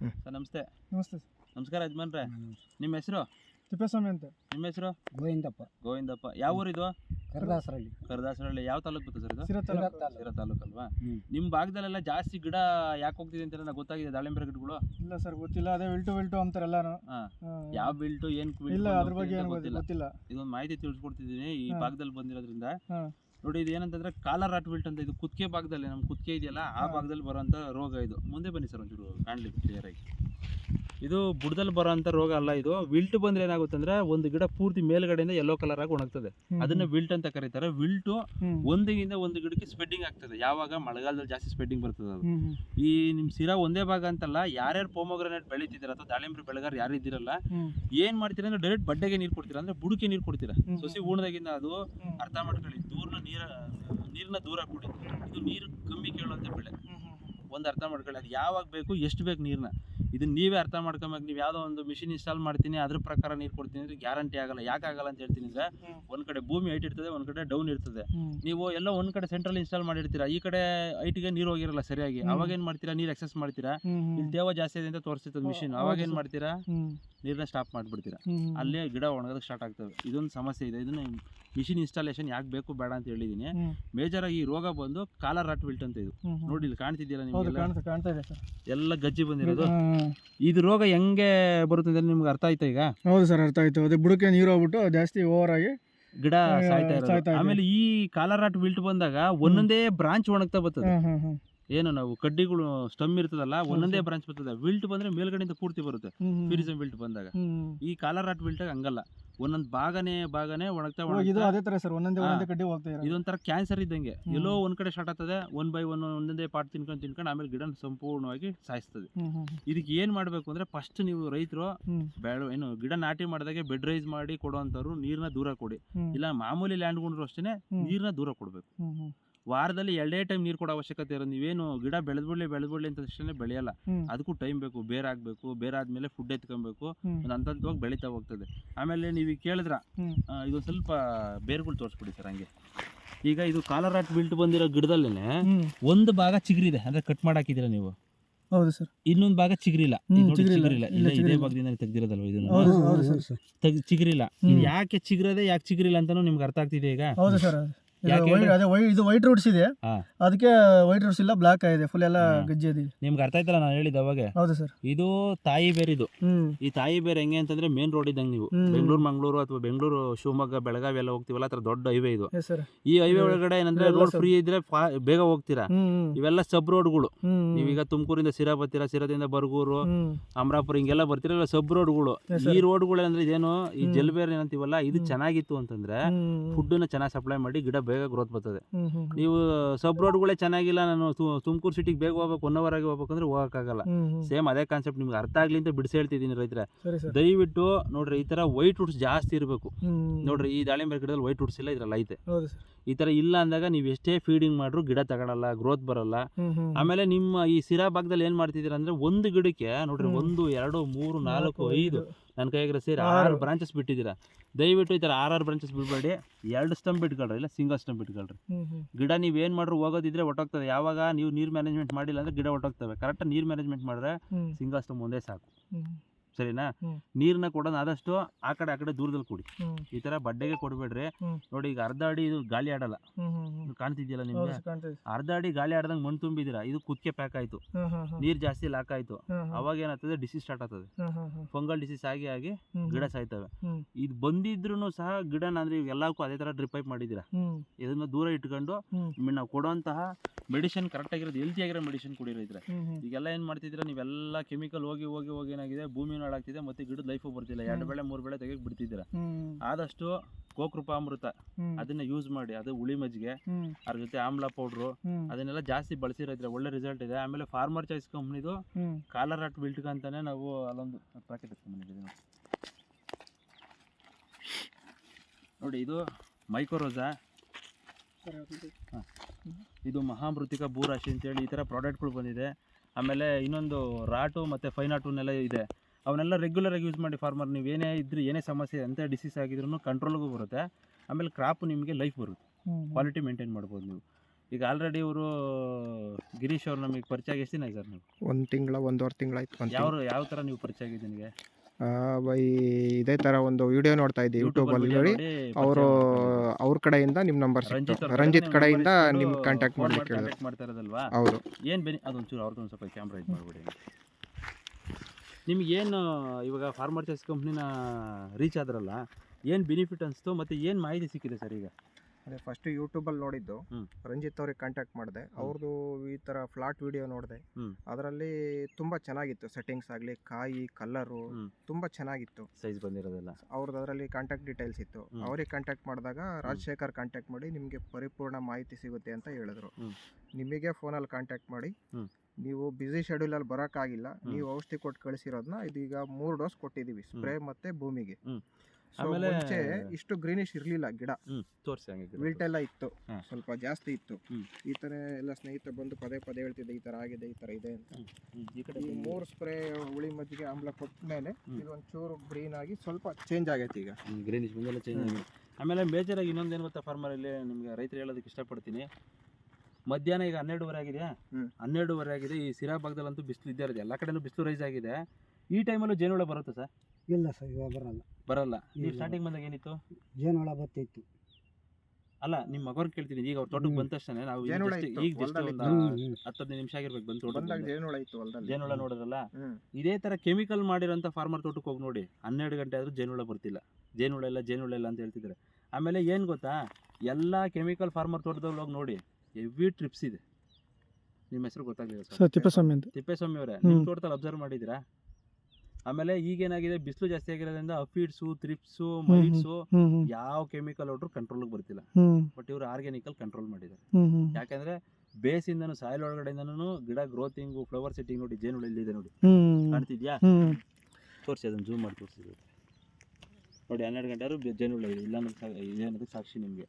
Sir ನಮಸ್ತೆ. ನಮಸ್ತೆ sir. ನಮಸ್ಕಾರ ಯಜಮಾನ್ರೆ. ನಿಮ್ಮ ಹೆಸರು? ತಿಪ್ಪೇಸ್ವಾಮಿ ಅಂತ. ನಿಮ್ಮ ಹೆಸರು? ಗೋವಿಂದಪ್ಪ. ಗೋವಿಂದಪ್ಪ. ಯಾವ ಊರಿದು? ಕರದಾಸರಳ್ಳಿ. ಕರದಾಸರಳ್ಳಿ. ಯಾವ ತಾಲೂಕು ಬರುತ್ತೆ ಸರ್ ಇದು? ಸಿರ ತಾಲೂಕು. ಅಲ್ವಾ. ನಿಮ್ಮ ಭಾಗದಲ್ಲೆಲ್ಲ ಜಾಸ್ತಿ ಗಿಡ ಯಾಕೆ ಹೋಗ್ತಿದೆ ಅಂತ ನನಗೆ ಗೊತ್ತಾಗಿದೆ ದಾಳಿಂಬೆ ಗಿಡಗಳು? ಇಲ್ಲ ಸರ್ ಗೊತ್ತಿಲ್ಲ. ಅದೇ ವಿಲ್ಟು ವಿಲ್ಟು ಅಂತಾರೆ ಎಲ್ಲಾನು. ಯಾವ ಬಿಲ್ಟು ಏನು ಇಲ್ಲ ಅದ್ರ ಬಗ್ಗೆ ಏನು ಗೊತ್ತಿಲ್ಲ. ಗೊತ್ತಿಲ್ಲ. ಇದೊಂದು ಮಾಹಿತಿ ತಿಳಿಸ್ಕೊಡ್ತಿದ್ದೀನಿ ಈ. ಭಾಗದಲ್ಲಿ ಬಂದಿರೋದ್ರಿಂದ. ನೋಡಿ ಇದು ಏನಂತಂದ್ರೆ ಕಾಲರ್ ರಾಟ್ ಬಿಲ್ಟ್ ಅಂತ ಇದು ಕುತ್ತಿಗೆ ಭಾಗದಲ್ಲಿ ನಮ್ಮ ಕುತ್ತಿಗೆ ಇದೆಯಲ್ಲ ಆ ಭಾಗದಲ್ಲಿ ಬರುವಂಥ ರೋಗ ಇದು. ಮುಂದೆ ಬನ್ನಿ ಸರ್ ಒಂಚೂರು ಕಾಣಲಿ ಕ್ಲಿಯರ್ ಆಗಿ. ಇದು ಬುಡದಲ್ಲಿ ಬರೋಂಥ ರೋಗ ಅಲ್ಲ ಇದು. ವಿಲ್ಟ್ ಬಂದ್ರೆ ಏನಾಗುತ್ತೆ ಅಂದ್ರೆ ಒಂದು ಗಿಡ ಪೂರ್ತಿ ಮೇಲ್ಗಡೆಯಿಂದ ಯೆಲ್ಲೋ ಕಲರ್ ಆಗಿ ಒಣಗ್ತದೆ. ಅದನ್ನ ವಿಲ್ಟ್ ಅಂತ ಕರೀತಾರೆ. ವಿಲ್ಟು. ಒಂದಿಗಿಂದ ಒಂದು ಗಿಡಕ್ಕೆ ಸ್ಪೆಡ್ಡಿಂಗ್ ಆಗ್ತದೆ. ಯಾವಾಗ? ಮಳೆಗಾಲದಲ್ಲಿ ಜಾಸ್ತಿ ಸ್ಪೆಡ್ಡಿಂಗ್ ಬರ್ತದೆ ಅದು. ಈ ನಿಮ್ ಸಿರಾ ಒಂದೇ ಭಾಗ ಅಂತಲ್ಲ ಯಾರ್ಯಾರು ಪೋಮೋಗ್ರನೇಟ್ ಬೆಳಿತಿದ್ದೀರ ಅಥವಾ ದಾಳಿಂಬ್ರಿ ಬೆಳೆಗಾರ ಯಾರು ಇದ್ದೀರಲ್ಲ. ಏನ್ ಮಾಡ್ತೀರಾ ಅಂದ್ರೆ ಡೈರೆಕ್ಟ್ ಬಡ್ಡೆಗೆ ನೀರು ಕೊಡ್ತೀರಾ ಅಂದ್ರೆ ಬುಡಕ್ಕೆ ನೀರು ಕೊಡ್ತೀರಾ. ಸೊಸಿ ಊಣದಾಗಿಂದ ಅದು ಅರ್ಥ ಮಾಡ್ಕೊಳ್ಳಿ. ದೂರ್ನ ನೀರ ನೀರ್ನ ದೂರ ಕೊಡಿ. ಇದು ನೀರು ಕಮ್ಮಿ ಕೇಳುವಂತ ಬೆಳೆ. ಒಂದು ಅರ್ಥ ಮಾಡ್ಕೊಳ್ಳಿ. ಅದು ಯಾವಾಗ ಬೇಕು ಎಷ್ಟು ಬೇಕು ನೀರನ್ನ ಇದನ್ನ ನೀವೇ ಅರ್ಥ ಮಾಡ್ಕೊಬೇಕು. ನೀವು ಯಾವುದೋ ಒಂದು ಮಿಷಿನ್ ಇನ್ಸ್ಟಾಲ್ ಮಾಡ್ತೀನಿ ಅದ್ರ ಪ್ರಕಾರ ನೀರು ಕೊಡ್ತೀನಿ ಅಂದ್ರೆ ಗ್ಯಾರಂಟಿ ಆಗಲ್ಲ. ಯಾಕೆ ಆಗಲ್ಲ ಅಂತ ಹೇಳ್ತೀನಿ ಅಂದ್ರೆ. ಒಂದ್ ಕಡೆ ಭೂಮಿ ಹೈಟ್ ಇರ್ತದೆ ಒಂದ್ ಕಡೆ ಡೌನ್ ಇರ್ತದೆ. ನೀವು ಎಲ್ಲ ಒಂದ್ ಕಡೆ ಸೆಂಟ್ರಲ್ ಇನ್ಸ್ಟಾಲ್ ಮಾಡಿರ್ತೀರಾ ಈ ಕಡೆ ಹೈಟ್ಗೆ ನೀರು ಹೋಗಿರಲ್ಲ ಸರಿಯಾಗಿ. ಅವಾಗ ಏನ್ ಮಾಡ್ತೀರಾ ನೀರು ಎಕ್ಸೆಸ್ ಮಾಡ್ತೀರಾ. ಇಲ್ಲಿ ದೇವ ಜಾಸ್ತಿ ಇದೆ ಅಂತ ತೋರಿಸ್ತದೆ ಮಿಷಿನ್ ಅವಾಗ ಏನ್ ಮಾಡ್ತೀರಾ? ನೀರ್ನ ನೀರನ್ನ ಸ್ಟಾಪ್ ಮಾಡ್ಬಿಡ್ತೀರಾ. ಅಲ್ಲೇ ಗಿಡ ಒಣಗೋದಕ್ಕೆ ಸ್ಟಾರ್ಟ್ ಆಗ್ತವೆ ಇದೊಂದು ಸಮಸ್ಯೆ ಇದೆ. ಇದನ್ನ ಮಿಷಿನ್ ಇನ್ಸ್ಟಾಲೇಷನ್ ಯಾಕೆ ಬೇಕು ಬೇಡ ಅಂತ ಹೇಳಿದೀನಿ. ಮೇಜರ್ ಆಗಿ ಈ ರೋಗ ಬಂದು ಕಾಲರ್ ರಾಟ್ ವಿಲ್ಟ್ ಅಂತ ಇದು. ನೋಡಿ ಇಲ್ಲಿ ಕಾಣ್ತಿದ್ದೀರಾ ಕಾಣ್ತಾ ಇದೆ ಸರ್. ಎಲ್ಲ ಗಜ್ಜಿ ಬಂದಿರೋದು. ಇದು ರೋಗ ಹೆಂಗೆ ಬರುತ್ತೆ ಅಂತ ನಿಮ್ಗೆ ಅರ್ಥ ಆಯ್ತಾ ಈಗ? ಹೌದು ಸರ್ ಅರ್ಥ ಆಯ್ತು. ಅದೇ ಬುಡಕ್ಕೆ ನೀರು ಹೋಗ್ಬಿಟ್ಟು ಜಾಸ್ತಿ ಓವರ್ ಆಗಿ ಗಿಡ ಸಾಯ್ತಾ ಇರೋದು. ಆಮೇಲೆ ಈ ಕಾಲರ್ ರಾಟ್ ವಿಲ್ಟ್ ಬಂದಾಗ ಒಂದೊಂದೇ ಬ್ರಾಂಚ್ ಒಣಗ್ತಾ ಬರ್ತದೆ. ಏನು ನಾವು ಕಡ್ಡಿಗಳು ಸ್ಟಮ್ ಇರ್ತದಲ್ಲ ಒಂದೊಂದೇ ಬ್ರಾಂಚ್ ಬರ್ತದೆ. ವಿಲ್ಟ್ ಬಂದ್ರೆ ಮೇಲ್ಗಡೆಯಿಂದ ಪೂರ್ತಿ ಬರುತ್ತೆ. ಹ್ಮ್. ವಿಲ್ಟ್ ಬಂದಾಗ. ಈ ಕಾಲರಾಟ್ ರಾಟ್ ವಿಲ್ಟ್ ಹಂಗಲ್ಲ. ಒಂದೊಂದು ಭಾಗನೇ ಭಾಗನೇ ಒಣಗ್ತಾ ಇವಾಗ ಇದು ಅದೇ ತರ ಸರ್ ಒಂದೊಂದೇ ಹಾ. ಒಂದೊಂದೇ ಕಡ್ಡಿ ಹೋಗ್ತಾ ಇರೋದು ಇದೊಂಥರ ಕ್ಯಾನ್ಸರ್ ಇದ್ದಂಗೆ. ಎಲ್ಲೋ ಒಂದ್ ಕಡೆ ಸ್ಟಾರ್ಟ್ ಆಗ್ತದೆ ಒನ್ ಬೈ ಒನ್ ಒಂದೊಂದೇ ಪಾರ್ಟ್ ತಿನ್ಕೊಂಡ್ ತಿನ್ಕೊಂಡು ಆಮೇಲೆ ಗಿಡ ಸಂಪೂರ್ಣವಾಗಿ ಸಾಯಿಸ್ತದೆ ಇದಕ್ಕೆ ಏನ್ ಮಾಡ್ಬೇಕು ಅಂದ್ರೆ ಫಸ್ಟ್ ನೀವು ರೈತರು. ಬೇಡ ಏನು ಗಿಡ ನಾಟಿ ಮಾಡಿದಾಗ ಬೆಡ್ ರೈಸ್ ಮಾಡಿ ಕೊಡುವಂತವ್ರು ನೀರ್ನ ದೂರ ಕೊಡಿ. ಇಲ್ಲ ಮಾಮೂಲಿ ಲ್ಯಾಂಡ್ ಗುಂಡ್ರು ಅಷ್ಟೇ ಹ್ಮ್. ನೀರ್ನ ದೂರ ಕೊಡಬೇಕು. ವಾರದಲ್ಲಿ ಎರಡೇ ಟೈಮ್ ನೀರು ಕೊಡೋ ಅವಶ್ಯಕತೆ ಇರೋದು. ನೀವೇನು ಗಿಡ ಬೆಳೆದ್ಬಿಡ್ಲಿ ಬೆಳೆದ್ಬಿಡ್ಲಿ ಅಂತ ತಕ್ಷಣ ಬೆಳೆಯಲ್ಲ. ಅದಕ್ಕೂ ಟೈಮ್ ಬೇಕು ಬೇರೆ ಆಗ್ಬೇಕು ಬೇರೆ ಆದ್ಮೇಲೆ ಫುಡ್ ಎತ್ಕೊಬೇಕು. ಒಂದು ಹಂತ ಹಂತವಾಗಿ ಬೆಳೀತಾ ಹೋಗ್ತದೆ. ಆಮೇಲೆ ನೀವು ಕೇಳಿದ್ರ? ಇದು ಸ್ವಲ್ಪ ಬೇರ್ಗಳು ತೋರಿಸ್ಬಿಡಿ ಸರ್ ಹಂಗೆ. ಈಗ ಇದು ಕಾಲರಾಟ್ ಬಿಲ್ಟ್ ಬಂದಿರೋ ಗಿಡದಲ್ಲೇನೆ. ಒಂದು ಭಾಗ ಚಿಗ್ರಿದೆ ಅಂದ್ರೆ ಕಟ್ ಮಾಡಾಕಿದೀರ ನೀವು? ಹೌದು ಸರ್. ಇನ್ನೊಂದು ಭಾಗ ಚಿಗುರಿಲ್ಲ ಚಿಗರಿಲ್ಲ ಇಲ್ಲ, ಇದೇ ಭಾಗದಿಂದ ತೆಗ್ದಿರೋದಲ್ವ ಇದನ್ನ ಚಿಗುರಿಲ್ಲ ಯಾಕೆ ಚಿಗುರದೆ ಯಾಕೆ ಚಿಗುರಿಲ್ಲ ಅಂತಾನು ನಿಮ್ಗೆ ಅರ್ಥ ಆಗ್ತಿದೆ ಈಗ? ಹೌದು ಸರ್? ಅದೇ ವೈ ಇದು ವೈಟ್ ರೂಟ್ಸ್ ಇದೆ. ಅದಕ್ಕೆ ವೈಟ್ ರೂಟ್ಸ್ ಇಲ್ಲ ಬ್ಲಾಕ್ ಆಗಿದೆ ಫುಲ್ ಎಲ್ಲ. ಗಜ್ಜಿ ಇದೆ ನಿಮ್ಗೆ ಅರ್ಥ ಆಯ್ತಲ್ಲ ನಾನು ಹೇಳಿದ ಅವಾಗ? ಹೌದು ಸರ್. ಇದು ತಾಯಿ ಬೇರೆ ಇದು. ಈ ತಾಯಿ ಬೇರೆ ಹೆಂಗೆ ಅಂತಂದ್ರೆ ಮೇನ್ ರೋಡ್ ಇದ್ದಂಗೆ ನೀವು. ಬೆಂಗಳೂರು ಮಂಗಳೂರು ಅಥವಾ ಬೆಂಗಳೂರು ಶಿವಮೊಗ್ಗ ಬೆಳಗಾವಿ ಎಲ್ಲ ಹೋಗ್ತಿವಲ್ಲ ಹತ್ರ ದೊಡ್ಡ ಹೈವೇ ಇದು. ಈ ಹೈವೇ ಒಳಗಡೆ ಏನಂದ್ರೆ ರೋಡ್ ಫ್ರೀ ಇದ್ರೆ ಬೇಗ ಹೋಗ್ತೀರಾ? ಇವೆಲ್ಲ ಸಬ್ ರೋಡ್ಗಳು ನೀವೀಗ ತುಮಕೂರಿಂದ ಸಿರಾ ಬರ್ತೀರಾ ಸಿರಾದಿಂದ ಬರ್ಗೂರು ಅಮರಾಪುರ ಹಿಂಗೆಲ್ಲ ಬರ್ತೀರಲ್ಲ ಸಬ್ ರೋಡ್ಗಳು ಈ. ರೋಡ್ಗಳು ಅಂದ್ರೆ ಇದೇನು ಈ. ಜಲ್ಬೇರ್ ಏನಂತೀವಲ್ಲ ಇದು ಚೆನ್ನಾಗಿತ್ತು ಅಂತಂದ್ರೆ ಫುಡ್ನ ಚೆನ್ನಾಗಿ ಸಪ್ಲೈ ಮಾಡಿ ಗಿಡ ಬೇಗ ಗ್ರೋತ್ ಬರ್ತದೆ. ನೀವು ಸಬ್ ರೋಡ್ಗಳೇ ಚೆನ್ನಾಗಿಲ್ಲ ನಾನು ತುಮಕೂರು ಸಿಟಿಗೆ ಬೇಗ ಹೋಗ್ಬೇಕು ಒನ್ ಅವರ್ ಆಗಿ ಹೋಗ್ಬೇಕಂದ್ರೆ ಹೋಗಕ್ಕಾಗಲ್ಲ ಸೇಮ್ ಅದೇ ಕಾನ್ಸೆಪ್ಟ್ ನಿಮ್ಗೆ ಅರ್ಥ ಆಗ್ಲಿ ಅಂತ ಬಿಡಿಸಿ ಹೇಳ್ತಿದ್ದೀನಿ ರೈತರ. ದಯವಿಟ್ಟು ನೋಡ್ರಿ ಈ ತರ ವೈಟ್ ವುಡ್ಸ್ ಜಾಸ್ತಿ ಇರಬೇಕು. ನೋಡ್ರಿ ಈ ದಾಳಿಂಬೆ ಗಿಡದಲ್ಲಿ ವೈಟ್ ವುಡ್ಸ್ ಇಲ್ಲ ಇದ್ರಲ್ಲಿ ಐತೆ. ಈ ತರ ಇಲ್ಲ ಅಂದಾಗ ನೀವು ಎಷ್ಟೇ ಫೀಡಿಂಗ್ ಮಾಡ್ರು ಗಿಡ ತಗೊಳಲ್ಲ ಗ್ರೋತ್ ಬರಲ್ಲ. ಆಮೇಲೆ ನಿಮ್ಮ ಈ ಸಿರಾ ಭಾಗದಲ್ಲಿ ಏನ್ ಮಾಡ್ತಿದ್ದೀರಾ ಅಂದ್ರೆ ಒಂದು ಗಿಡಕ್ಕೆ ನೋಡ್ರಿ. ಒಂದು ಎರಡು ಮೂರು ನಾಲ್ಕು ಐದು. ನನ್ನ ಕೈಯಾಗಿರೋ ಸೇರಿ ಆರು. ಆರು ಬ್ರಾಂಚಸ್ ಬಿಟ್ಟಿದ್ದೀರಾ. ದಯವಿಟ್ಟು ಈ ತರ ಆರಾರು ಬ್ರಾಂಚಸ್ ಬಿಡಬೇಡಿ. ಎರಡು ಸ್ಟಂಪ್ ಬಿಟ್ಕೊಳ್ರಿ ಇಲ್ಲ ಸಿಂಗಲ್ ಸ್ಟಂಪ್ ಹ್ಮ್ ಗಿಡ ನೀವು ಏನು ಮಾಡ್ರು ಹೋಗೋದಿದ್ರೆ ಒಟ್ಟೋಗ್ತದೆ. ಯಾವಾಗ ನೀವು ನೀರು ಮ್ಯಾನೇಜ್ಮೆಂಟ್ ಮಾಡಿಲ್ಲ ಅಂದ್ರೆ ಗಿಡ ಒಟ್ಟೋಗ್ತವೆ. ಕರೆಕ್ಟಾಗಿ ನೀರು ಮ್ಯಾನೇಜ್ಮೆಂಟ್ ಮಾಡಿದ್ರೆ ಸಿಂಗಲ್ ಸ್ಟಂಪ್ ಒಂದೇ ಸಾಕು. ಸರಿನಾ. ನೀರನ್ನ ಕೊಡೋದು ಆದಷ್ಟು ಆ ಕಡೆ ಆ ಕಡೆ ದೂರದಲ್ಲಿ ಕೊಡಿ. ಈ ತರ ಬಡ್ಡೆಗೆ ಕೊಡ್ಬೇಡ್ರಿ. ನೋಡಿ ಈಗ ಅರ್ಧ ಅಡಿ ಇದು ಗಾಳಿ ಆಡಲ್ಲ. ಕಾಣ್ತಿದ್ಯಲ್ಲ ನಿಮ್ಗೆ? ಅರ್ಧ ಅಡಿ ಗಾಳಿ ಆಡದಂಗ್ ಮಣ್ಣು ತುಂಬಿದಿರ ಇದು ಕುತ್ತಿಗೆ ಪ್ಯಾಕ್ ಆಯ್ತು. ನೀರ್ ಜಾಸ್ತಿ ಲಾಕ್ ಆಯ್ತು. ಅವಾಗ ಏನಾಗ್ತದೆ? ಡಿಸೀಸ್ ಸ್ಟಾರ್ಟ್ ಆಗ್ತದೆ. ಫಂಗಲ್ ಡಿಸೀಸ್ ಆಗಿ ಆಗಿ ಗಿಡ ಸಾಯ್ತವೆ. ಇದು ಬಂದಿದ್ರು ಸಹ ಗಿಡನ ಅಂದ್ರೆ ಎಲ್ಲಕ್ಕೂ ಅದೇ ತರ ಡ್ರಿಪ್ ಪೈಪ್ ಮಾಡಿದಿರ ಇದನ್ನ ದೂರ ಇಟ್ಕೊಂಡು ನಾವು ಕೊಡುವಂತಹ ಮೆಡಿಸಿನ್ ಕರೆಕ್ಟ್ ಆಗಿರೋದು ಹೆಲ್ತಿ ಆಗಿರೋ ಮೆಡಿಸಿನ್ ಕುಡಿರೋ ಇದ್ರೆ ಹ್ಮ್ ಹ್ಮ್. ಈಗೆಲ್ಲ ಏನ್ ಮಾಡ್ತಿದ್ರೆ ನೀವೆಲ್ಲ ಕೆಮಿಕಲ್ ಹೋಗಿ ಹೋಗಿ ಹೋಗಿ ಏನಾಗಿದೆ? ಭೂಮಿ ಹಾಳಾಗ್ತಿದೆ ಮತ್ತೆ ಗಿಡದ ಲೈಫು ಬರ್ತಿಲ್ಲ. ಎರಡು. ಬೆಳೆ ಮೂರು ಬೆಳೆ ತೆಗೆದು ಬಿಡ್ತಿದ್ದೀರಾ. ಆದಷ್ಟು ಕೋಕೃಪಾಮೃತ ಅಮೃತ ಅದನ್ನ ಯೂಸ್ ಮಾಡಿ. ಅದು ಹುಳಿ ಮಜ್ಜಿಗೆ ಅದ್ರ ಜೊತೆ ಆಮ್ಲ ಪೌಡ್ರು ಅದನ್ನೆಲ್ಲ ಜಾಸ್ತಿ ಬಳಸಿರೋದ್ರೆ ಒಳ್ಳೆ ರಿಸಲ್ಟ್ ಇದೆ. ಆಮೇಲೆ ಫಾರ್ಮರ್ ಚಾಯ್ಸ್ ಕಂಪ್ನಿದು ಕಾಲರ್ ಆಟ್ ಬಿಲ್ಟ್ ಅಂತಾನೆ ನಾವು ಅಲ್ಲೊಂದು ಪ್ಯಾಕೆಟ್ ಎತ್ಕೊಂಡ್ಬಂದಿದ್ದೀವಿ ನೋಡಿ. ಇದು ಆಯ್ತು. ಇದು ಮಹಾಮೃತಿಕ ಭೂರಾಶಿ ಅಂತೇಳಿ ಈ ಥರ ಪ್ರಾಡಕ್ಟ್ಗಳು ಬಂದಿದೆ. ಆಮೇಲೆ ಇನ್ನೊಂದು ರಾಟು ಮತ್ತು ಫೈನಾಟುನೆಲ್ಲ ಇದೆ. ಅವನ್ನೆಲ್ಲ ರೆಗ್ಯುಲರ್ ಆಗಿ ಯೂಸ್ ಮಾಡಿ ಫಾರ್ಮರ್ ನೀವು ಏನೇ ಇದ್ರೂ ಏನೇ ಸಮಸ್ಯೆ ಎಂಥ ಡಿಸೀಸ್ ಆಗಿದ್ರು ಕಂಟ್ರೋಲ್ಗೂ ಬರುತ್ತೆ. ಆಮೇಲೆ ಕ್ರಾಪ್ ನಿಮಗೆ ಲೈಫ್ ಬರುತ್ತೆ. ಕ್ವಾಲಿಟಿ ಮೇಂಟೈನ್ ಮಾಡ್ಬೋದು ನೀವು. ಈಗ ಆಲ್ರೆಡಿ ಇವರು ಗಿರೀಶ್ ಅವ್ರು ನಮಗೆ ಪರಿಚಯ ಆಗಿ ಎಷ್ಟು ದಿನ ಸರ್ ನೀವು? ಒಂದು ತಿಂಗಳ ಒಂದೂವರೆ ತಿಂಗಳಾಯ್ತು ಒಂದು ಯಾವ ಯಾವ ಥರ ನೀವು ಪರಿಚಯ ಆಗಿದೆ ನಿಮಗೆ? ಬೈ ಇದೇ ಥರ ಒಂದು ವಿಡಿಯೋ ನೋಡ್ತಾ ಇದ್ದೆ ಯೂಟ್ಯೂಬಲ್ಲಿ ನೋಡಿ ಅವರು ಅವ್ರ ಕಡೆಯಿಂದ ನಿಮ್ಮ ನಂಬರ್ ರಂಜಿತ್ ಸಿಕ್ತು ರಂಜಿತ್ ಕಡೆಯಿಂದ ನಿಮ್ಗೆ ಕಾಂಟ್ಯಾಕ್ಟ್ ಮಾಡ್ಲಿಕ್ಕೆ ಮಾಡ್ತಾ ಇರೋದಲ್ವಾ? ಹೌದು. ಏನು ಬೆನಿ ಅದೊಂಚೂರು ಅವ್ರದ್ದೊಂದು ಸ್ವಲ್ಪ ಕ್ಯಾಮ್ರಾ ಇದು ಮಾಡಿಬಿಡಿ. ನಿಮಗೇನು ಇವಾಗ ಫಾರ್ಮರ್ ಕಂಪ್ನಿನ ರೀಚ್ ಆದ್ರಲ್ಲ, ಏನು ಬೆನಿಫಿಟ್ ಅನಿಸ್ತು ಮತ್ತು ಏನು ಮಾಹಿತಿ ಸಿಕ್ಕಿದೆ ಸರ್ ಈಗ? ಅದೇ ಫಸ್ಟ್ ಯೂಟ್ಯೂಬಲ್ಲಿ ನೋಡಿದ್ದು ರಂಜಿತ್ ಅವ್ರಿಗೆ ಕಾಂಟ್ಯಾಕ್ಟ್ ಮಾಡಿದೆ. ಅವ್ರದ್ದು ಈ ತರ ಫ್ಲಾಟ್ ವಿಡಿಯೋ ನೋಡಿದೆ. ಅದರಲ್ಲಿ ತುಂಬಾ ಚೆನ್ನಾಗಿತ್ತು ಸೆಟ್ಟಿಂಗ್ಸ್ ಆಗಲಿ ಕಾಯಿ ಕಲರು ತುಂಬಾ ಚೆನ್ನಾಗಿತ್ತು. ಸೈಜ್ ಬಂದಿರೋದೆಲ್ಲ. ಅವ್ರದ್ದು ಅದರಲ್ಲಿ ಕಾಂಟ್ಯಾಕ್ಟ್ ಡೀಟೇಲ್ಸ್ ಇತ್ತು. ಅವ್ರಿಗೆ ಕಾಂಟ್ಯಾಕ್ಟ್ ಮಾಡಿದಾಗ ರಾಜಶೇಖರ್ ಕಾಂಟ್ಯಾಕ್ಟ್ ಮಾಡಿ ನಿಮಗೆ ಪರಿಪೂರ್ಣ ಮಾಹಿತಿ ಸಿಗುತ್ತೆ ಅಂತ ಹೇಳಿದ್ರು. ನಿಮಗೆ ಫೋನಲ್ಲಿ ಕಾಂಟ್ಯಾಕ್ಟ್ ಮಾಡಿ. ನೀವು ಬ್ಯುಸಿ ಶೆಡ್ಯೂಲಲ್ಲಿ ಬರೋಕ್ಕಾಗಿಲ್ಲ. ನೀವು ಔಷಧಿ ಕೊಟ್ಟು ಕಳಿಸಿರೋದನ್ನ ಇದೀಗ ಮೂರು ಡೋಸ್ ಕೊಟ್ಟಿದ್ದೀವಿ ಸ್ಪ್ರೇ ಮತ್ತೆ ಭೂಮಿಗೆ. ಆಮೇಲೆ- ಇಷ್ಟು ಗ್ರೀನಿಶ್ ಇರಲಿಲ್ಲ ಗಿಡ. ತೋರಿಸಿ ಹಂಗೆ ವಿಲ್ಟ್ ಎಲ್ಲ ಇತ್ತು. ಸ್ವಲ್ಪ ಜಾಸ್ತಿ ಇತ್ತು. ಈ ತರ ಎಲ್ಲ ಸ್ನೇಹಿತರು ಬಂದು ಪದೇ ಪದೇ ಹೇಳ್ತಿದ್ದೆ ಈ ತರ ಆಗಿದೆ ಈ ತರ ಇದೆ ಅಂತ. ಈ ಮೂರು ಸ್ಪ್ರೇ ಹುಳಿ ಮಜ್ಜಿಗೆ ಆಮ್ಲ ಕೊಟ್ಟ ಮೇಲೆ ಹ್ಮ್. ಇದೊಂಚೂರು ಗ್ರೀನ್ ಆಗಿ ಸ್ವಲ್ಪ ಚೇಂಜ್ ಆಗೈತೆ ಈಗ. ಗ್ರೀನಿಶ್ ಬಂದೆಲ್ಲ ಚೇಂಜ್ ಆಗಿದೆ. ಆಮೇಲೆ ಮೇಜರಾಗಿ ಇನ್ನೊಂದು ಏನು ಗೊತ್ತಾ ಫಾರ್ಮರ್ ಇಲ್ಲಿ ನಿಮಗೆ ರೈತರು ಹೇಳೋದಕ್ಕೆ ಇಷ್ಟಪಡ್ತೀನಿ. ಮಧ್ಯಾಹ್ನ ಈಗ ಹನ್ನೆರಡುವರೆ ಆಗಿದೆ. ಹನ್ನೆರಡುವರೆ ಆಗಿದೆ. ಈ ಸಿರಾ ಭಾಗದಲ್ಲಂತೂ ಬಿಸಿಲು ಇದ್ದೇ ಇರೋದು. ಎಲ್ಲ ಕಡೆನೂ ಬಿಸಿಲು ರೈಸ್ ಆಗಿದೆ. ಈ ಟೈಮಲ್ಲೂ ಜೇನುಹುಳ ಬರುತ್ತೆ ಸರ್. ಇಲ್ಲ ಸರ್ ಇವಾಗ ಬರಲ್ಲ. ಬರಲ್ಲ. ನೀವು ಸ್ಟಾರ್ಟಿಂಗ್ ಬಂದಾಗ ಏನಿತ್ತು? ಜೇನುಹುಳ ಬತ್ತಿತ್ತು. ಅಲ್ಲ ನಿಮ್ಮ ಮಗರ್ ಕೇಳ್ತೀನಿ ಈಗ ಅವ್ರ ತೋಟಕ್ಕೆ. ಬಂದ ತಕ್ಷಣ ನಾವು ಈಗ just- ಈಗ ಜಸ್ಟ್ ಒಂದು ನಿಮಿಷ ಆಗಿರ್ಬೇಕು ಬಂದು ತೋಟಕ್ಕೆ. ಜೇನುಹುಳ ಇತ್ತು ಹೊಲದಲ್ಲಿ. ಹ್ಮ್. ಇದೇ ತರ ಕೆಮಿಕಲ್ ಮಾಡಿರೋಂಥ ಫಾರ್ಮರ್ ತೋಟಕ್ಕೆ ಹೋಗಿ ನೋಡಿ ಹನ್ನೆರಡು ಗಂಟೆ ಆದ್ರೂ ಜೇನುಳ ಬರ್ತಿಲ್ಲ. ಜೇನುಳ ಇಲ್ಲ ಜೇನುಳ ಇಲ್ಲ ಅಂತ ಹೇಳ್ತಿದ್ದಾರೆ. ಆಮೇಲೆ ಏನು ಗೊತ್ತಾ? ಎಲ್ಲ ಕೆಮಿಕಲ್ ಫಾರ್ಮರ್ ತೋಟದಲ್ಲಿ ಹೋಗಿ ನೋಡಿ ಹೆವಿ ಟ್ರಿಪ್ಸ್ ಇದೆ. ನಿಮ್ಮ ಹೆಸರು ಗೊತ್ತಾಗಲಿಲ್ಲ ಸರ್? ಸರ್ ತಿಪ್ಪಸ್ವಾಮಿ ಅಂತ. ತಿಪ್ಪೇಸ್ವಾಮಿ ಅವರೇ ನಿಮ್ಮ ತೋಟದಲ್ಲಿ ಅಬ್ಸರ್ವ್ ಮಾಡಿದ್ದೀರಾ? ಆಮೇಲೆ ಈಗೇನಾಗಿದೆ ಬಿಸಿಲು ಜಾಸ್ತಿ ಆಗಿರೋದ್ರಿಂದ ಅಫಿಡ್ಸು ತ್ರಿಪ್ಸು ಮೈಟ್ಸು ಯಾವ ಕೆಮಿಕಲ್ ಹೊಡ್ರು ಕಂಟ್ರೋಲ್ಗೆ ಬರ್ತಿಲ್ಲ. ಬಟ್ ಇವರು ಆರ್ಗ್ಯಾನಿಕಲ್ ಕಂಟ್ರೋಲ್ ಮಾಡಿದ್ದಾರೆ. ಯಾಕಂದ್ರೆ ಬೇಸ್ ಯಾಕಂದ್ರೆ ಬೇಸಿಂದನೂ ಸಾಯಿಲ್ ಒಳಗಡೆಯಿಂದನು ಗಿಡ ಗ್ರೋತಿಂಗ್ ಫ್ಲವರ್ ಸೆಟ್ಟಿಂಗ್ ನೋಡಿ ಜೇನು ಇಲ್ಲಿದೆ ನೋಡಿ. ಕಾಣ್ತಿದ್ಯಾ? ತೋರಿಸಿ ಅದನ್ನು ಜೂಮ್ ಮಾಡಿ ತೋರಿಸಿದ್ರು. ನೋಡಿ ಹನ್ನೆರಡು ಗಂಟೆ ಜೇನು ಇದೆ. ಇಲ್ಲ ಇದೆ ಅನ್ನೋದಕ್ಕೆ ಸಾಕ್ಷಿ ನಿಮಗೆ.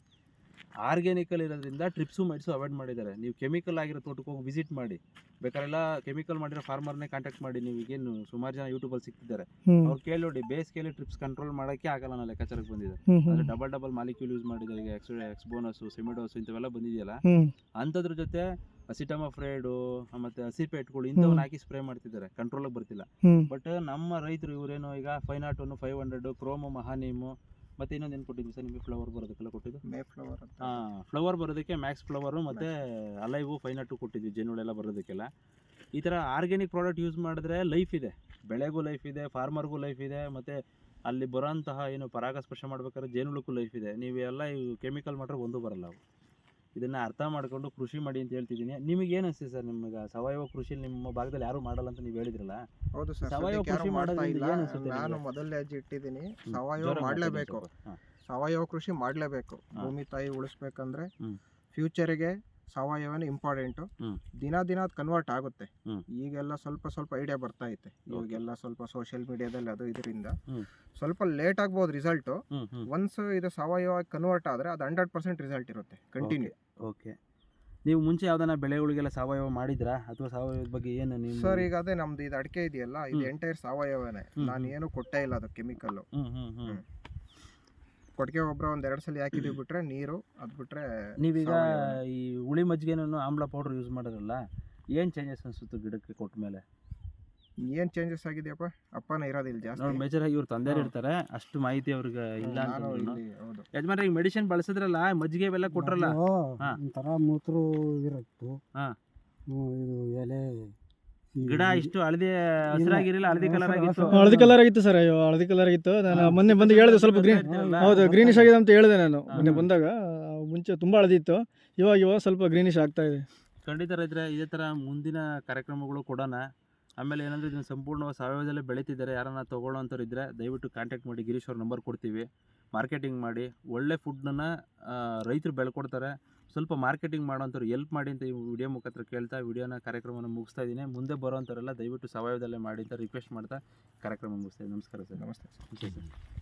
ಆರ್ಗ್ಯಾನಿಕಲ್ ಇರೋದ್ರಿಂದ ಟ್ರಿಪ್ಸು ಮೈಟ್ಸು ಅವಾಯ್ಡ್ ಮಾಡಿದ್ದಾರೆ. ನೀವು ಕೆಮಿಕಲ್ ಆಗಿರೋ ತೋಟಕ್ಕೆ ಹೋಗಿ ವಿಸಿಟ್ ಮಾಡಿ. ಬೇಕಾರೆಲ್ಲ ಕೆಮಿಕಲ್ ಮಾಡಿರೋ ಫಾರ್ಮರ್ನೇ ಕಾಂಟ್ಯಾಕ್ಟ್ ಮಾಡಿ ನೀವು ಈಗೇನು ಸುಮಾರು ಜನ ಯೂಟ್ಯೂಬಲ್ಲಿ ಸಿಕ್ತಿದ್ದಾರೆ. ಅವ್ರು ಕೇಳಿ ನೋಡಿ ಬೇಸಿಗೆಯಲ್ಲಿ ಟ್ರಿಪ್ಸ್ ಕಂಟ್ರೋಲ್ ಮಾಡೋಕ್ಕೆ ಆಗಲ್ಲ ನಾನು ಲೆಕ್ಕಾಚಾರಕ್ಕೆ ಬಂದಿದೆ ಅಂದರೆ ಡಬಲ್ ಡಬಲ್ ಮಾಲಿಕ್ಯೂಲ್ ಯೂಸ್ ಮಾಡಿದ್ದಾರೆ ಈಗ ಎಕ್ಸ್ ಎಕ್ಸ್ಬೋನಸ್ ಸಿಮಿಡೋಸ್ ಇಂಥವೆಲ್ಲ ಬಂದಿದೆಯಲ್ಲ? ಅಂಥದ್ರ ಜೊತೆ ಅಸಿಟಮಫ್ರೈಡು ಮತ್ತು ಹಸಿಪೇಟ್ಗಳು ಇಂಥವನ್ನ ಹಾಕಿ ಸ್ಪ್ರೇ ಮಾಡ್ತಿದ್ದಾರೆ. ಕಂಟ್ರೋಲ್ ಬರ್ತಿಲ್ಲ. ಬಟ್ ನಮ್ಮ ರೈತರು ಇವರೇನು ಈಗ five not one five hundred ಕ್ರೋಮು ಮಹಾನೀಮು ಮತ್ತೆ ಇನ್ನೊಂದು ಏನು ಕೊಟ್ಟಿದ್ವಿ ಸರ್? ನಿಮಗೆ ಫ್ಲವರ್ ಬರೋದಕ್ಕೆಲ್ಲ ಕೊಟ್ಟಿದ್ದು? ಮೇ ಫ್ಲವರ್ ಅಂತ. ಹಾಂ ಫ್ಲವರ್ ಬರೋದಕ್ಕೆ ಮ್ಯಾಕ್ಸ್ ಫ್ಲವರು ಮತ್ತು ಅಲೈವು ಫೈನಟ್ಟು ನಾಟು ಕೊಟ್ಟಿದ್ವಿ ಜೆನುಳೆಲ್ಲ ಬರೋದಕ್ಕೆಲ್ಲ. ಈ ಥರ ಆರ್ಗ್ಯಾನಿಕ್ ಪ್ರಾಡಕ್ಟ್ ಯೂಸ್ ಮಾಡಿದ್ರೆ ಲೈಫ್ ಇದೆ. ಬೆಳೆಗೂ ಲೈಫ್ ಇದೆ ಫಾರ್ಮರ್ಗೂ ಲೈಫ್ ಇದೆ ಮತ್ತು ಅಲ್ಲಿ ಬರೋಂತಹ ಏನು ಪರಾಗಸ್ಪರ್ಶ ಮಾಡ್ಬೇಕಾದ್ರೆ ಜೇನುಳಕ್ಕೂ ಲೈಫ್ ಇದೆ. ನೀವು ಎಲ್ಲ ಇವು ಕೆಮಿಕಲ್ ಮಾಡಿದ್ರೆ ಒಂದು ಬರಲ್ಲ ಅವು. ಇದನ್ನು ಅರ್ಥ ಮಾಡ್ಕೊಂಡು ಕೃಷಿ ಮಾಡಿ ಅಂತ ಹೇಳ್ತಿದ್ದೀನಿ. ನಿಮಗೆ ಏನು ಅನಿಸ್ತಿದೆ ಸರ್ ನಿಮಗೆ? ಸಾವಯವ ಕೃಷಿ ನಿಮ್ಮ ಭಾಗದಲ್ಲಿ ಯಾರು ಮಾಡಲ್ಲ ಅಂತ ನೀವು ಹೇಳಿದ್ರಲ್ಲ? ಹೌದು ಸರ್ ಸಾವಯವ ಕೃಷಿ ಮಾಡ್ತಾ ಇಲ್ಲ. ನಾನು ಮೊದಲೇ ಮೊದಲನೇ ಹೆಜ್ಜೆ ಇಟ್ಟಿದ್ದೀನಿ. ಸಾವಯವ ಮಾಡಲೇಬೇಕು. ಸಾವಯವ ಕೃಷಿ ಮಾಡಲೇಬೇಕು. ಭೂಮಿ ತಾಯಿ ಉಳಿಸ್ಬೇಕಂದ್ರೆ ಫ್ಯೂಚರಿಗೆ ಸಾವಯವನೇ ಇಂಪಾರ್ಟೆಂಟು. ದಿನ ದಿನ ಅದು ಕನ್ವರ್ಟ್ ಆಗುತ್ತೆ. ಈಗೆಲ್ಲ ಸ್ವಲ್ಪ ಸ್ವಲ್ಪ ಐಡಿಯಾ ಬರ್ತಾ ಐತೆ. ಇವಾಗೆಲ್ಲ ಸ್ವಲ್ಪ ಸೋಷಿಯಲ್ ಮೀಡಿಯಾದಲ್ಲಿ ಅದು ಇದರಿಂದ. ಸ್ವಲ್ಪ ಲೇಟ್ ಆಗ್ಬೋದು ರಿಸಲ್ಟು ಒನ್ಸ್ ಇದು ಸಾವಯವ ಕನ್ವರ್ಟ್ ಆದರೆ ಅದು ಹಂಡ್ರೆಡ್ ಪರ್ಸೆಂಟ್ ರಿಸಲ್ಟ್ ಇರುತ್ತೆ. ಕಂಟಿನ್ಯೂ ಓಕೆ ನೀವು ಮುಂಚೆ ಯಾವ್ದಾನ ಬೆಳೆಗಳಿಗೆಲ್ಲ ಸಾವಯವ ಮಾಡಿದ್ರಾ? ಅಥವಾ ಸಾವಯವದ ಬಗ್ಗೆ ಏನು ನೀವು ಸರ್ ಈಗ ಅದೇ ನಮ್ದು ಇದು ಅಡಿಕೆ ಇದೆಯಲ್ಲ ಇದು. ಎಂಟೈರ್ ಸಾವಯವನೇ. ನಾನು. ಏನು ಕೊಟ್ಟೇ ಇಲ್ಲ ಅದು ಕೆಮಿಕಲ್ಲು. ಕೊಟ್ಟಿಗೆ ಗೊಬ್ಬರ ಒಂದು ಎರಡು ಸಲ ಹಾಕಿದ್ವಿ ಬಿಟ್ರೆ ನೀರು ಅದು ಬಿಟ್ರೆ ನೀವೀಗ ಈ ಹುಳಿ ಮಜ್ಜಿಗೆನೂ ಆಮ್ಲ ಪೌಡರ್ ಯೂಸ್ ಮಾಡಿದ್ರಲ್ಲ ಏನು ಚೇಂಜಸ್ ಅನಿಸುತ್ತೆ ಗಿಡಕ್ಕೆ ಕೊಟ್ಟ ಮೇಲೆ? ಏನ್ ಚೇಂಜಸ್ ಆಗಿದೆಯಪ್ಪ? ಅಪ್ಪನ ಇರೋದಿಲ್ಲ ಜಾಸ್ತಿ. ನೋಡಿ ಮೇಜರ್ ಆಗಿ ಇವ್ರು ತಂದೆ ಇರ್ತಾರೆ ಅಷ್ಟು ಮಾಹಿತಿ ಅವ್ರಿಗೆ ಇಲ್ಲ ನಾನು ಅಂತ ಇಲ್ಲಿ ಹೌದು. ಯಜಮಾನ್ರೆ ಈಗ ಮೆಡಿಸಿನ್ ಬಳಸಿದ್ರಲ್ಲ ಮಜ್ಜಿಗೆ ಇವೆಲ್ಲ ಕೊಟ್ರಲ್ಲ? ಹಾ. ಒಂಥರ ಮೂತ್ರ ಇರತ್ತು ಹಾ. ಹ್ಮ್, ಇದು ಎಲೆ ಗಿಡ ಇಷ್ಟು ಹಳದಿ ಹಸಿರಾಗಿರಲಿಲ್ಲ ಹಳದಿ ಕಲರ್ ಆಗಿತ್ತು. ಹಳದಿ ಕಲರ್ ಆಗಿತ್ತು ಸರ್ ಅಯ್ಯೋ ಹಳದಿ ಕಲರ್ ಆಗಿತ್ತು. ನಾನು ಮೊನ್ನೆ ಬಂದು ಹೇಳಿದೆ ಸ್ವಲ್ಪ ಗ್ರೀನ್ ಹೌದು? ಗ್ರೀನಿಶ್ ಆಗಿದೆ ಅಂತ ಹೇಳಿದೆ ನಾನು. ಮೊನ್ನೆ ಬಂದಾಗ ಮುಂಚೆ ತುಂಬ ಹಳದಿ ಇತ್ತು. ಇವಾಗ ಇವಾಗ ಸ್ವಲ್ಪ ಗ್ರೀನಿಶ್ ಆಗ್ತಾ ಇದೆ. ಖಂಡಿತ ರೈತರೆ ಇದೇ ಥರ ಮುಂದಿನ ಕಾರ್ಯಕ್ರಮಗಳು ಕೊಡೋಣ ಆಮೇಲೆ ಏನಂದ್ರೆ ಇದನ್ನು ಸಂಪೂರ್ಣವಾಗಿ ಸಾವಯವದಲ್ಲೇ ಬೆಳೀತಿದ್ದಾರೆ ಯಾರನ್ನ ತೊಗೊಳ್ಳೋಂಥವ್ರು ಇದ್ದರೆ ದಯವಿಟ್ಟು ಕಾಂಟ್ಯಾಕ್ಟ್ ಮಾಡಿ. ಗಿರೀಶ್ ಅವ್ರ ನಂಬರ್ ಕೊಡ್ತೀವಿ. ಮಾರ್ಕೆಟಿಂಗ್ ಮಾಡಿ. ಒಳ್ಳೆ ಫುಡ್ಡನ್ನು ರೈತರು ಬೆಳ್ಕೊಡ್ತಾರೆ. ಸ್ವಲ್ಪ ಮಾರ್ಕೆಟಿಂಗ್ ಮಾಡೋಂಥವ್ರು ಎಲ್ಪ್ ಮಾಡಿ ಅಂತ ಈ ವಿಡಿಯೋ ಮುಖಾಂತರ ಕೇಳ್ತಾ ವಿಡಿಯೋನ ಕಾರ್ಯಕ್ರಮವನ್ನು ಮುಗಿಸ್ತಾ ಇದ್ದೀನಿ. ಮುಂದೆ ಬರೋಂಥವ್ರೆಲ್ಲ ದಯವಿಟ್ಟು ಸಾವಯವದಲ್ಲೇ ಮಾಡಿ ಅಂತ ರಿಕ್ವೆಸ್ಟ್ ಮಾಡ್ತಾ ಕಾರ್ಯಕ್ರಮ ಮುಗಿಸ್ತಾ ಇದ್ದೀನಿ. ನಮಸ್ಕಾರ ಸರ್. ನಮಸ್ತೆ ನಮಸ್ತೆ ಸರ್